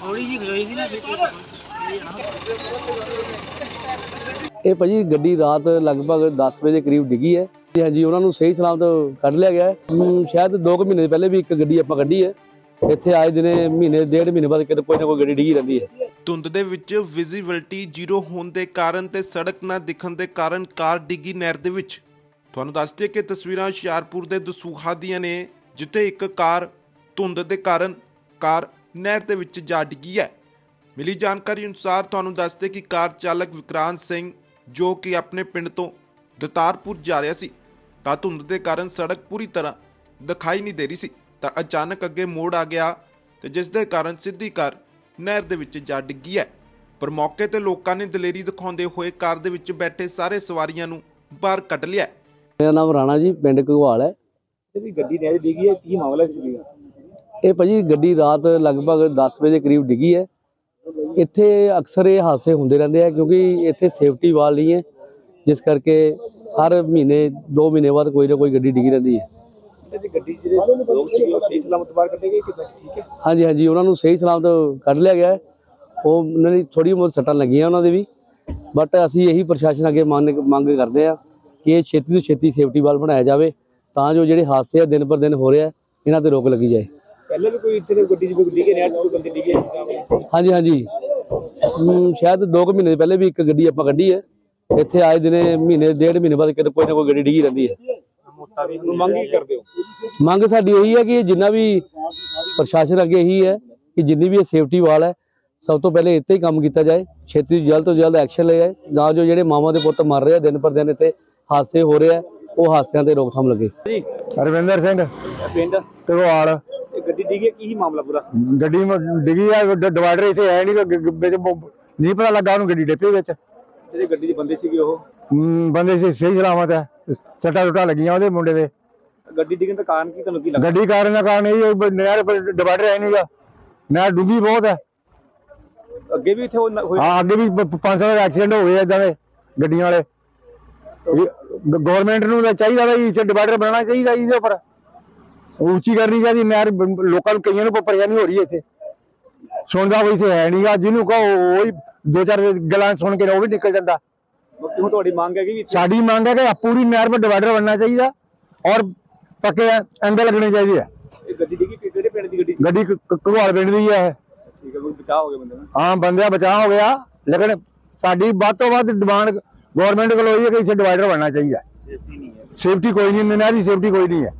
ਥੋੜੀ ਜਿਹੀ ਖਲੋਈ ਸੀ ਨਾ ਇਹ ਭਾਜੀ ਗੱਡੀ ਰਾਤ ਲਗਭਗ 10 ਵਜੇ ਦੇ ਕਰੀਬ ਡਿੱਗੀ ਹੈ। ਤੇ ਹਾਂਜੀ ਉਹਨਾਂ ਨੂੰ ਸਹੀ ਸਲਾਮਤ ਕੱਢ ਲਿਆ ਗਿਆ ਹੈ। ਹਮ, ਸ਼ਾਇਦ 2 ਕੁ ਮਹੀਨੇ ਪਹਿਲੇ ਵੀ ਇੱਕ ਗੱਡੀ ਆਪਾਂ ਕੱਢੀ ਹੈ। ਇੱਥੇ ਆਏ ਦਿਨੇ ਮਹੀਨੇ ਡੇਢ ਮਹੀਨੇ ਬਾਅਦ ਕਿਤੇ ਕੋਈ ਨਾ ਕੋਈ ਗੱਡੀ ਡਿੱਗੀ ਰਹਿੰਦੀ ਹੈ। ਧੁੰਦ ਦੇ ਵਿੱਚ ਵਿਜ਼ਿਬਿਲਟੀ ਜ਼ੀਰੋ ਹੋਣ ਦੇ ਕਾਰਨ ਤੇ ਸੜਕ ਨਾ ਦਿਖਣ ਦੇ ਕਾਰਨ ਕਾਰ ਡਿੱਗੀ ਨਹਿਰ ਦੇ ਵਿੱਚ। ਤੁਹਾਨੂੰ ਦੱਸ ਦਈਏ ਕਿ ਤਸਵੀਰਾਂ ਹੁਸ਼ਿਆਰਪੁਰ ਦੇ ਦਸੂਹਾ ਦੀਆਂ ਨੇ ਜਿੱਥੇ ਇੱਕ ਕਾਰ ਧੁੰਦ ਦੇ ਕਾਰਨ ਕਾਰ ਨਹਿਰ ਦੇ ਵਿੱਚ ਜਾ ਡਿੱਗੀ ਹੈ। ਮਿਲੀ ਜਾਣਕਾਰੀ ਅਨੁਸਾਰ ਤੁਹਾਨੂੰ ਦੱਸਦੇ ਕਿ ਕਾਰ ਚਾਲਕ ਵਿਕਰਾਂਤ ਸਿੰਘ ਜੋ ਕਿ ਆਪਣੇ ਪਿੰਡ ਤੋਂ ਦਤਾਰਪੁਰ ਜਾ ਰਿਹਾ ਸੀ ਤਾਂ ਧੁੰਦ ਦੇ ਕਾਰਨ ਸੜਕ ਪੂਰੀ ਤਰ੍ਹਾਂ ਦਿਖਾਈ ਨਹੀਂ ਦੇ ਰਹੀ ਸੀ ਤਾਂ ਅਚਾਨਕ ਅੱਗੇ ਮੋੜ ਆ ਗਿਆ ਤੇ ਜਿਸ ਦੇ ਕਾਰਨ ਸਿੱਧੀ ਕਾਰ ਨਹਿਰ ਦੇ ਵਿੱਚ ਜਾ ਡਿੱਗੀ ਹੈ। ਪਰ ਮੌਕੇ ਤੇ ਲੋਕਾਂ ਨੇ ਦਲੇਰੀ ਦਿਖਾਉਂਦੇ ਹੋਏ ਕਾਰ ਦੇ ਵਿੱਚ ਬੈਠੇ ਸਾਰੇ ਸਵਾਰੀਆਂ ਨੂੰ ਬਾਹਰ ਕੱਢ ਲਿਆ ਮੇਰਾ ਨਾਮ ਰਾਣਾ ਜੀ ਪਿੰਡ ਘਗਵਾਲ ਹੈ। ਜਿਹੜੀ ਗੱਡੀ ਨਹਿਰ ਡਿੱਗੀ ਹੈ ਕੀ ਮਾਮਲਾ ਸੀ ਇਹ ਭਾਜੀ ਗੱਡੀ ਰਾਤ ਲਗਭਗ 10 ਵਜੇ ਦੇ ਕਰੀਬ ਡਿੱਗੀ ਹੈ। ਇੱਥੇ ਅਕਸਰ ਇਹ ਹਾਦਸੇ ਹੁੰਦੇ ਰਹਿੰਦੇ ਆ ਕਿਉਂਕਿ ਇੱਥੇ ਸੇਫਟੀ ਵਾਲ ਨਹੀਂ ਹੈ ਜਿਸ ਕਰਕੇ ਹਰ ਮਹੀਨੇ 2 ਮਹੀਨੇ ਬਾਅਦ ਕੋਈ ਨਾ ਕੋਈ ਗੱਡੀ ਡਿੱਗੀ ਰਹਿੰਦੀ ਹੈ। ਹਾਂਜੀ ਹਾਂਜੀ ਉਹਨਾਂ ਨੂੰ ਸਹੀ ਸਲਾਮਤ ਕੱਢ ਲਿਆ ਗਿਆ। ਉਹ ਉਹਨਾਂ ਦੀ ਥੋੜੀ ਬਹੁਤ ਸੱਟਾਂ ਲੱਗੀਆਂ ਉਹਨਾਂ ਦੇ ਵੀ। ਬਟ ਅਸੀਂ ਇਹੀ ਪ੍ਰਸ਼ਾਸਨ ਅੱਗੇ ਮੰਗ ਮੰਗ ਕਰਦੇ ਆ ਕਿ ਇਹ ਛੇਤੀ ਤੋਂ ਛੇਤੀ ਸੇਫਟੀ ਵਾਲ ਬਣਾਇਆ ਜਾਵੇ ਤਾਂ ਜੋ ਜਿਹੜੇ ਹਾਦਸੇ ਆ ਦਿਨ ਪਰ ਦਿਨ ਹੋ ਰਹੇ ਇਹਨਾਂ ਤੇ ਰੋਕ ਲੱਗੀ ਜਾਏ। ਪਹਿਲੇ ਵੀ ਕੋਈ ਇੱਥੇ ਦੀ ਗੱਡੀ ਜਿਵੇਂ ਡਿੱਗੇ ਨਹਿਰ 'ਚ ਕੋਈ ਬੰਦੇ ਡਿੱਗੇ ਹਾਂਜੀ ਹਾਂਜੀ। ਹਮ, ਸ਼ਾਇਦ 2 ਕੁ ਮਹੀਨੇ ਪਹਿਲੇ ਵੀ ਇੱਕ ਗੱਡੀ ਆਪਾਂ ਕੱਢੀ ਹੈ। ਇੱਥੇ ਆਏ ਦਿਨੇ ਮਹੀਨੇ ਡੇਢ ਮਹੀਨੇ ਬਾਅਦ ਕਿਤੇ ਕੋਈ ਨਾ ਕੋਈ ਗੱਡੀ ਡਿੱਗੀ ਰਹਿੰਦੀ ਹੈ। ਨੂੰ ਮੰਗ ਹੀ ਕਰਦੇ ਹੋ? ਮੰਗ ਸਾਡੀ ਇਹੀ ਹੈ ਕਿ ਜਿੰਨਾ ਵੀ ਪ੍ਰਸ਼ਾਸਨ ਅੱਗੇ ਇਹੀ ਹੈ ਕਿ ਜਿੰਨੀ ਵੀ ਇਹ ਸੇਫਟੀ ਵਾਲ ਹੈ ਸਭ ਤੋਂ ਪਹਿਲੇ ਇੱਥੇ ਹੀ ਕੰਮ ਕੀਤਾ ਜਾਏ ਛੇਤੀ ਜਲਦ ਤੋਂ ਜਲਦ ਐਕਸ਼ਨ ਲਿਆ ਜਾਏ ਤਾਂ ਜੋ ਜਿਹੜੇ ਮਾਵਾਂ ਦੇ ਪੁੱਤ ਮਰ ਰਹੇ ਆ ਦਿਨ ਪਰ ਦਿਨ ਇੱਥੇ ਹਾਦਸੇ ਹੋ ਰਹੇ ਆ ਉਹ ਹਾਦਸਿਆਂ ਤੇ ਰੋਕਥਾਮ ਲੱਗੇ। ਜੀ। ਰਵਿੰਦਰ ਸਿੰਘ ਪਿੰਡ? ਟਗਵਾਲ ਡਿੱਗੀ ਹੈ, ਕੀ ਸੀ ਮਾਮਲਾ ਪੂਰਾ? ਗੱਡੀ ਮ- ਡਿੱਗੀ ਆ ਡ- ਡਿਵਾਈਡਰ ਇੱਥੇ ਹੈ ਨਹੀਂ ਵਿੱਚ ਬ- ਨਹੀਂ ਪਤਾ ਲੱਗਾ ਉਹਨੂੰ ਗੱਡੀ ਡਿੱਪੀ ਵਿੱਚ। ਜਿਹੜੇ ਗੱਡੀ ਦੇ ਬੰਦੇ ਸੀਗੇ ਉਹ? ਹਮ, ਬੰਦੇ ਸੀ ਸਹੀ ਸਲਾਮਤ ਹੈ। ਸੱਟਾਂ ਸੁੱਟਾਂ ਲੱਗੀਆਂ ਉਹਦੇ ਮੁੰਡੇ ਦੇ। ਗੱਡੀ ਡਿੱਗਣ ਦਾ ਕਾਰਨ ਕੀ ਤੁਹਾਨੂੰ ਕੀ ਲੱਗਦਾ? ਗੱਡੀ ਕਾਰਨ ਦਾ ਕਾਰਨ ਇਹ ਹੈ ਨਹਿਰ ਡਿਵਾਈਡਰ ਹੈ ਨਹੀਂਗਾ ਨਹਿਰ ਡੂੰਘੀ ਬਹੁਤ ਹੈ। ਅੱਗੇ ਵੀ ਇੱਥੇ ਉਹ ਨ- ਹੋਈ ਹਾਂ ਅੱਗੇ ਵੀ ਪ- ਪ- ਪੰਜ ਸੱਤ ਐਕਸੀਡੈਂਟ ਹੋਏ ਇਦਾਂ ਦੇ ਗੱਡੀਆਂ ਵਾਲੇ। ਗਵਰਨਮੈਂਟ ਨੂੰ ਤਾਂ ਚਾਹੀਦਾ ਵੀ ਇੱਥੇ ਡਿਵਾਈਡਰ ਬਣਾਉਣਾ ਚਾਹੀਦਾ ਇਹਦੇ ਉੱਪਰ। ਉੱਚੀ ਕਰਨੀ ਚਾਹੀਦੀ ਨਹਿਰ ਲੋਕਾਂ ਨੂੰ ਕਈਆਂ ਨੂੰ ਪਰੇਸ਼ਾਨੀ ਹੋ ਰਹੀ ਹੈ ਇੱਥੇ। ਸੁਣਦਾ ਕੋਈ ਇੱਥੇ ਹੈ ਨਹੀਂਗਾ ਜਿਹਨੂੰ ਕਹੋ ਉਹ ਹੀ ਦੋ ਚਾਰ ਗੱਲਾਂ ਸੁਣ ਕੇ ਉਹ ਵੀ ਨਿਕਲ ਜਾਂਦਾ। ਤੁਹਾਡੀ ਮੰਗ ਹੈ ਕਿ ਸਾਡੀ ਮੰਗ ਹੈ ਕਿ ਪੂਰੀ ਨਹਿਰ 'ਤੇ ਡਿਵਾਈਡਰ ਬਣਨਾ ਚਾਹੀਦਾ ਔਰ ਪੱਕੇ ਐਂਗਲ ਲੱਗਣੇ ਚਾਹੀਦੇ ਆ। ਇਹ ਗੱਡੀ ਕਿਹੜੇ ਪਿੰਡ ਦੀ ਗੱਡੀ ਸੀ? ਗੱਡੀ ਕ- ਕ- ਘਗਵਾਲ ਪਿੰਡ ਦੀ ਹੈ। ਇਹ। ਠੀਕ ਹੈ ਕੋਈ ਬਚਾਅ ਹੋ ਗਿਆ ਬੰਦੇ ਦਾ? ਹਾਂ ਬੰਦਿਆਂ ਬਚਾਅ ਹੋ ਗਿਆ। ਲੇਕਿਨ ਸਾਡੀ ਵੱਧ ਤੋਂ ਵੱਧ ਡਿਮਾਂਡ ਗਵਰਨਮੈਂਟ ਕੋਲ ਹੋਈ ਹੈ ਕਿ ਇੱਥੇ ਡਿਵਾਈਡਰ ਬਣਨਾ ਚਾਹੀਦਾ। ਸੇਫਟੀ ਨਹੀਂ ਹੈ। ਸੇਫਟੀ ਕੋਈ ਨਹੀਂ ਨਹਿਰ ਸੇਫਟੀ ਕੋਈ ਨਹੀਂ ਹੈ।